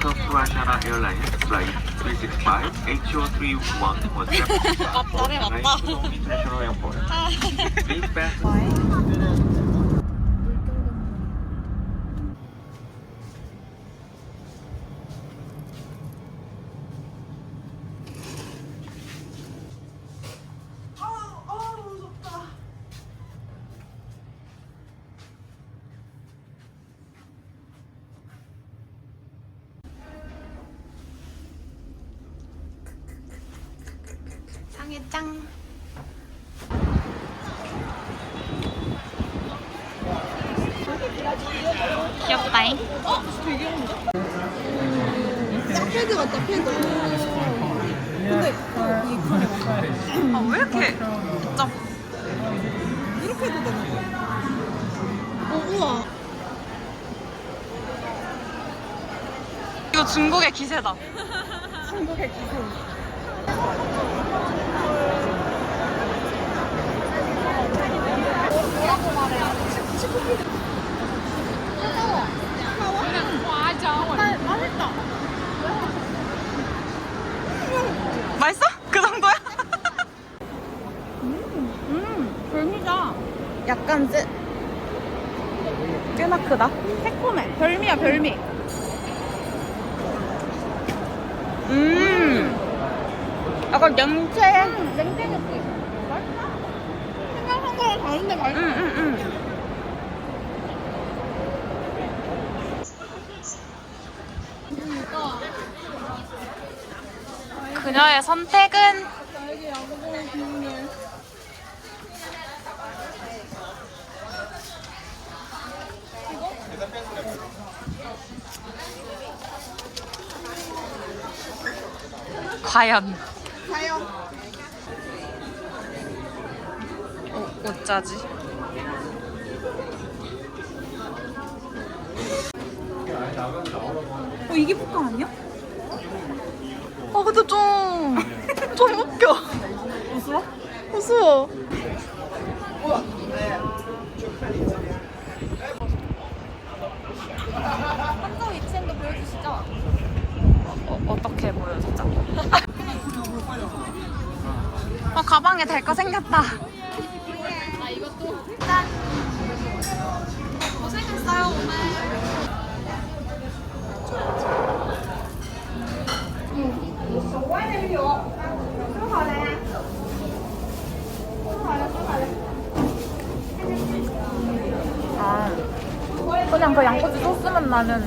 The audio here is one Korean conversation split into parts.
Airlines Flight 365-HO31 was International Airport. Please pass... 패드 같다 패드. 근데 아, 왜 이렇게 좀 이렇게 해도 되는 거야 어 우와. 이거 중국의 기세다. 중국의 기술 맛있 어? 그 정도야? 별미다 약간 쎄 꽤나 크다 새콤해 별미야 별미 음. 약간 냉채. 냉채 느낌 맛있다 생각한 거랑 다른데 음, 맛있어 음, 음. 그녀의 선택은 과연 어, 어쩌지? 어 이게 볶음 아니야? 아 근데 좀... 좀 웃겨. 웃어? 웃어. 한정 위치행도 보여주시죠? 어, 어떻게 보여주자 어 가방에 달 거 생겼다. 아 이것도 고생했어요 오늘 아 그냥 그 양꼬치 소스만 나는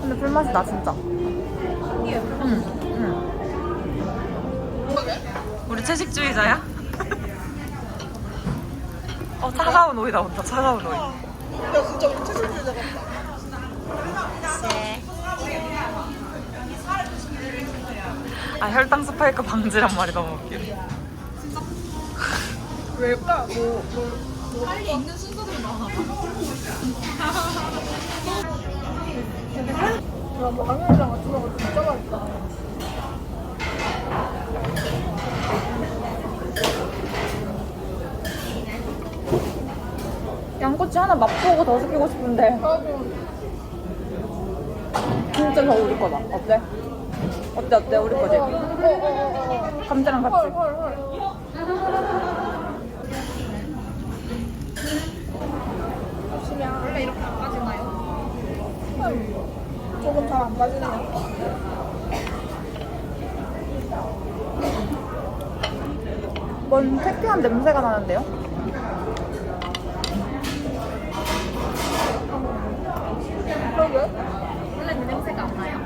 근데 불맛이 나 진짜. 응, 응. 우리 채식주의자야? 어 차가운 오이 나온다 차가운 오이 야 진짜 채식주의자 같다 아 혈당 스파이크 방지란 말이 너무 웃기네 왜일까? 뭐, 뭐, 뭐 빨리 있는 순서들이 많아 야, 뭐 라면이랑 같이 먹으면 진짜 맛있다 양꼬치 하나 맛보고 더 시키고 싶은데 진짜 더 우리 거다 어때? 어때 어때 우리 거지? 감자랑 같이 원래 이렇게 안 빠지나요? 조금 잘 안 빠지네요. 뭔 태피한 냄새가 나는데요? 그러게? 원래 그 냄새가 안 나요?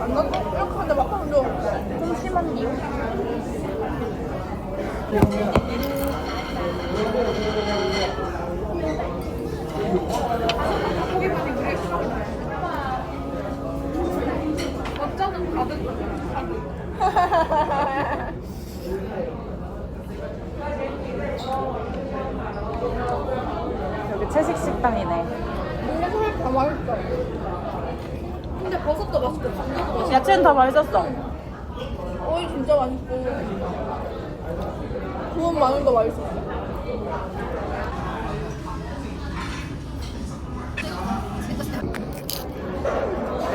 안 나도 이렇게 하는데 막하면 좀, 좀 심한 이유? 어쩌면 가득 소리 다 맛있어 근데 버섯도 맛있고 감자도 맛있고. 야채는 다 맛있었어. 어이 진짜 맛있고. 구운 마늘도 맛있어.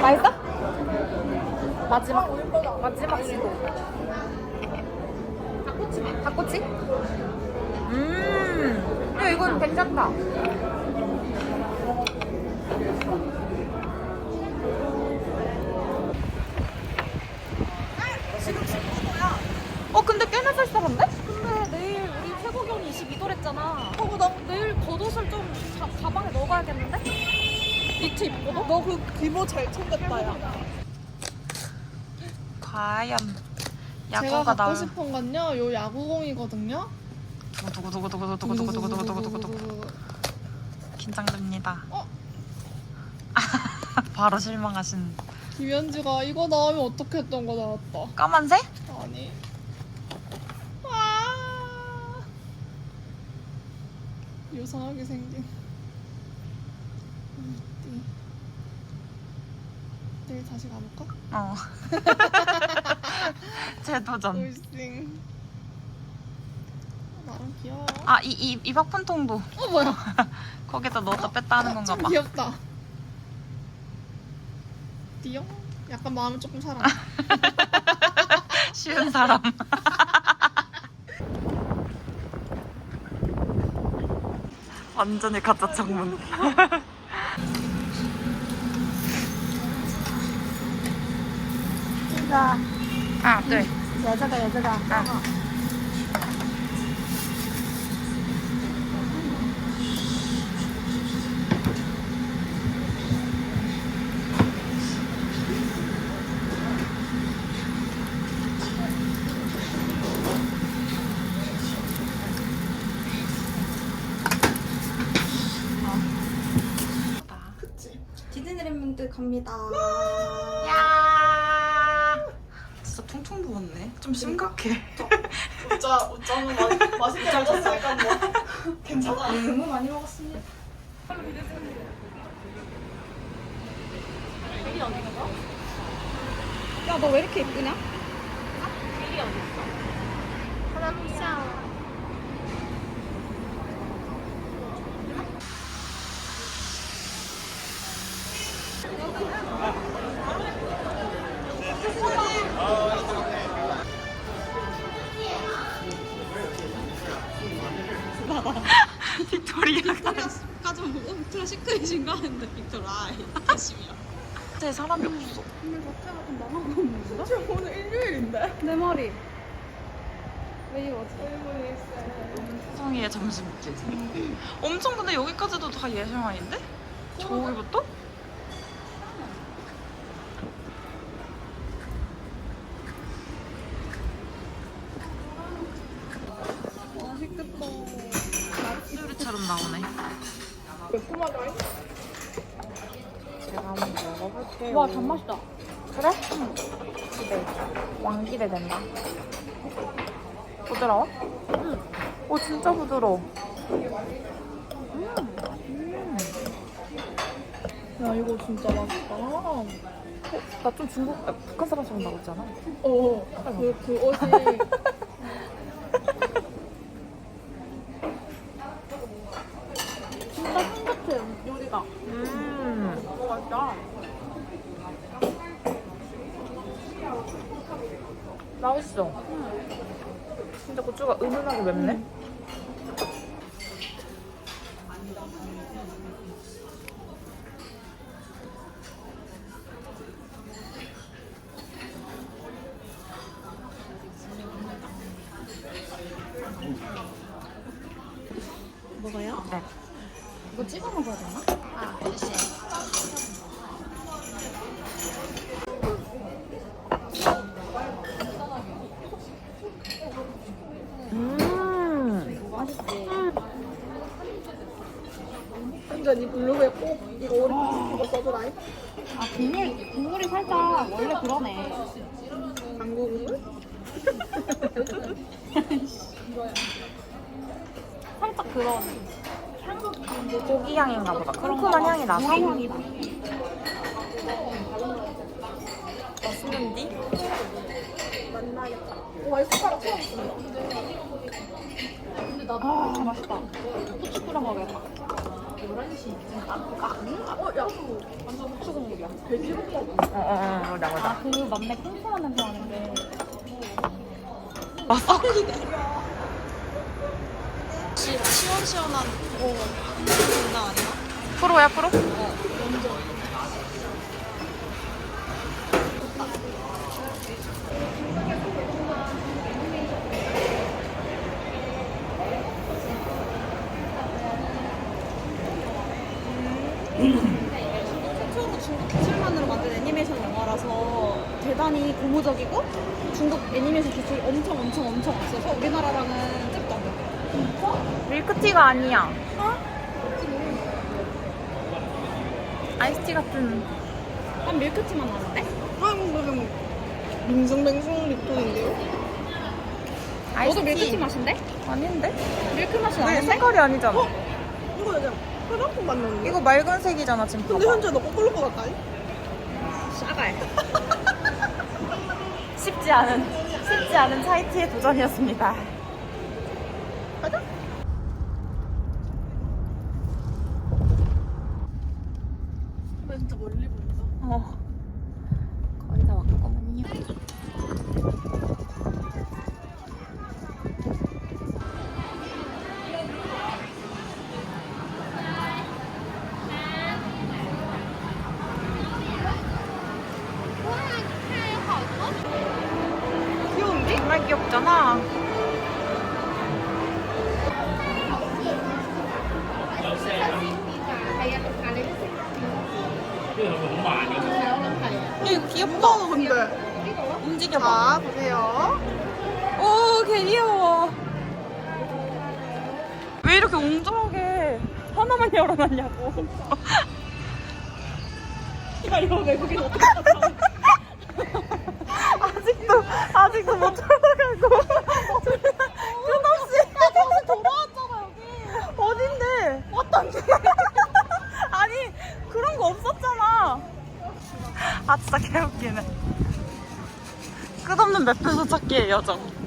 맛있어? 마지막 마지막 시도. 닭꼬치 닭꼬치? 음, 야 이건 괜찮다. 지금 19도야. 어 근데 꽤나 쌀쌀한데? 근데 내일 우리 최고 기온이 22도랬잖아. 어, 나 내일 겉옷을 좀 자, 가방에 넣어가야겠는데? 니트 입고도? 너그 기모 잘 챙겼다 야. 과연 제가 야구가 갖고 나올 싶은 건요, 요 야구공이거든요. 두구 두구 두구 두구 두구 두구 두구 두구 두구 긴장됩니다. 어? 바로 실망하신 김현주가 이거 나오면 어떻게 했던 거 나왔다. 까만색? 아니. 아. 요상하게 생긴. 음, 띠. 내일 다시 가볼까? 어. 재도전. 어, 나름 귀여워. 아, 이, 이, 이 박푼통도 어, 뭐야? 거기다 넣었다 뺐다 하는 건가 좀 봐. 귀엽다. 띠용? 약간 마음이 조금 살아. 쉬운 사람. 완전히 가짜 창문. 아, 네. 여자가 여자가. 아. 퉁퉁 부었네. 좀 심각해. 웃자, 웃자는 맛, 맛있게 잘 쳤으니까 뭐. 괜찮아. 너무 많이 먹었습니다. 야, 너 왜 이렇게 예쁘냐? 빅토리아가. 까지 보고 빅토리아 시크릿인가 했는데 아이 아심이야. 제 사람이 없어. 오늘 자체가 좀 망하고 없는데? 지금 오늘 일요일인데. 내 머리. 왜 이러지? 세상의 점심길. 엄청 근데 여기까지도 다 예상 아닌데? 저기부터? 맛있겠다. 요리처럼 나오네. 매콤하다. 제가 한번 먹 어볼게요. 와, 단맛이다. 그래? 응. 기대. 왕 기대 된다. 부드러워? 응. 오, 진짜 부드러워. 야 이거 진짜 맛있다. 나좀 중국, 아, 북한 사람처럼 나오지 않아? 어. 그, 그 옷이 진짜 향긋해, 요리가. 음. 너무 맛있다. 맛있어. 진짜 고추가 은은하게 맵네. 먹어요? 네. 이거 찍어 먹어야 되나? 아, 역시. 음. 맛있지? 완전 이 블루에 꼭 이거 오리 이거 써주라. 아, 국물, 국물이 살짝 원래 그러네. 당구 국물? 살짝 그런 고기 향인가 보다. 큼큼한 향이 나서. 향이다. 어딘디? 와, 이 숟가락 처음 쓴다. 나 아, 맛있다. 후추구랑 먹어야겠다. 11시. 어, 야. 완전 후추 국물이야. 돼지국밥. 어어어 맞아 맞아. 그 맘에 꼼꼼한 냄새 나는데. 왔어? 시원시원한 오 장난 아니야? 프로야 프로? 최초로 중국 기술만으로 만든 애니메이션 대단히 고무적이고 중국 애니메이션 기술이 엄청 엄청 엄청 없어서 우리나라랑은 잽도 안 돼. 밀크티가 아니야. 아이스티 같은. 약간 밀크티만 나는데? 한국은 밍숭맹숭 립톤인데요? 너도 아이스티. 밀크티 맛인데? 아닌데? 밀크 맛이 왜 나는데? 색깔이 아니잖아. 이거 그냥 화장품 맞는데? 이거 맑은 색이잖아 지금 근데 봐봐. 현재 너 거꾸로 것 같다니? 싸갈. 쉽지 않은 쉽지 않은 차이티의 도전이었습니다. 나 진짜 멀리 보인다 어. 귀엽다. 어 근데 움직여봐. 자 보세요 오, 개 귀여워. 왜 이렇게 웅장하게 하나만 열어놨냐고. 야 이거 외국인 어떻게 아직도, 아직도 못 들어가고. 끝없이. 다시 돌아왔잖아, 여기. 어딘데? 어떤데? 아니, 그런 거 없었잖아. 아, 진짜 개웃기네. 끝없는 맵표소 찾기의 여정.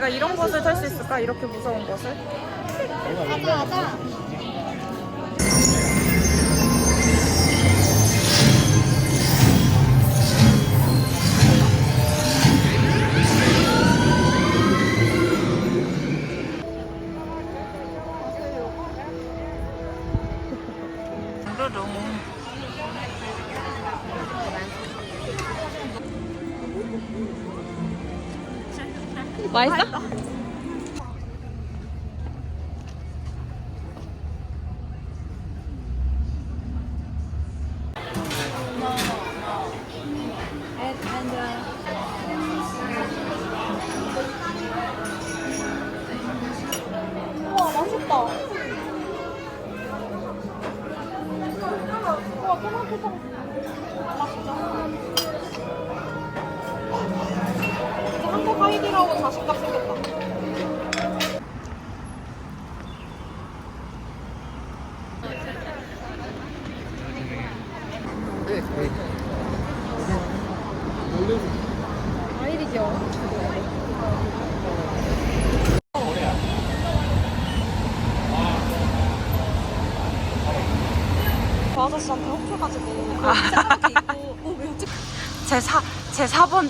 내가 이런 것을 탈 수 있을까? 이렇게 무서운 것을? 가자 가자. 맛있어?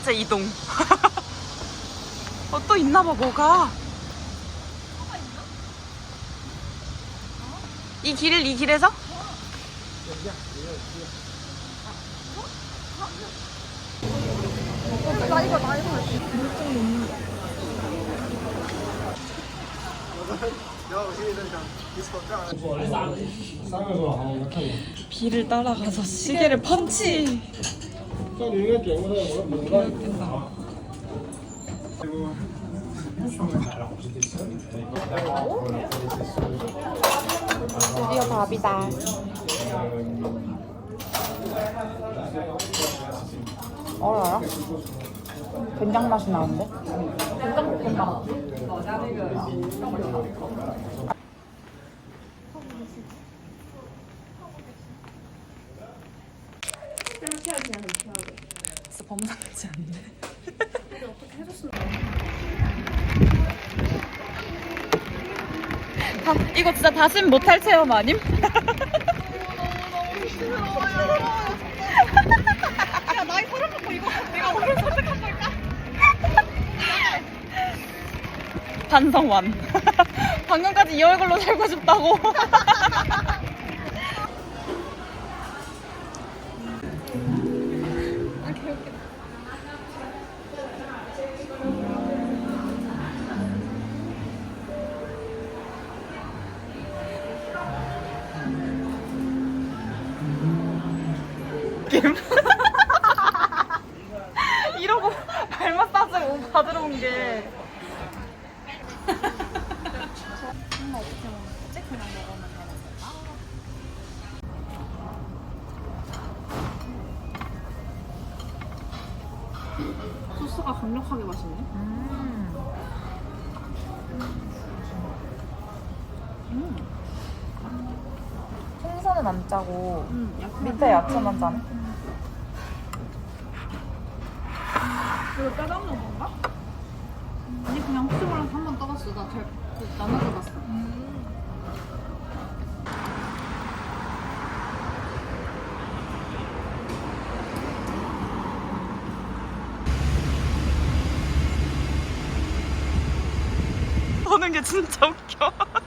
번째 이동. 어, 또 있나봐, 뭐가. 이 길, 이 길에서? 비를 따라가서 시계를 펀치. 드디어 밥이다. 알아요? 된장 맛이 나는데? 된장볶음밥. 진짜 범상치 않네. 다, 이거 진짜 다신 못할 체험 아님? 반성완. 방금까지 이 얼굴로 살고 싶다고. 이러고 발맛 싸서 받으러 온 게. 소스가 강력하게 맛있네. 생선은 안 짜고 음, 밑에 야채만 짜네. 이거 짜장면 건가? 아니 그냥 혹시 몰라서 한번 떠봤어. 나잘 나눠줘봤어. 보는 게 진짜 웃겨.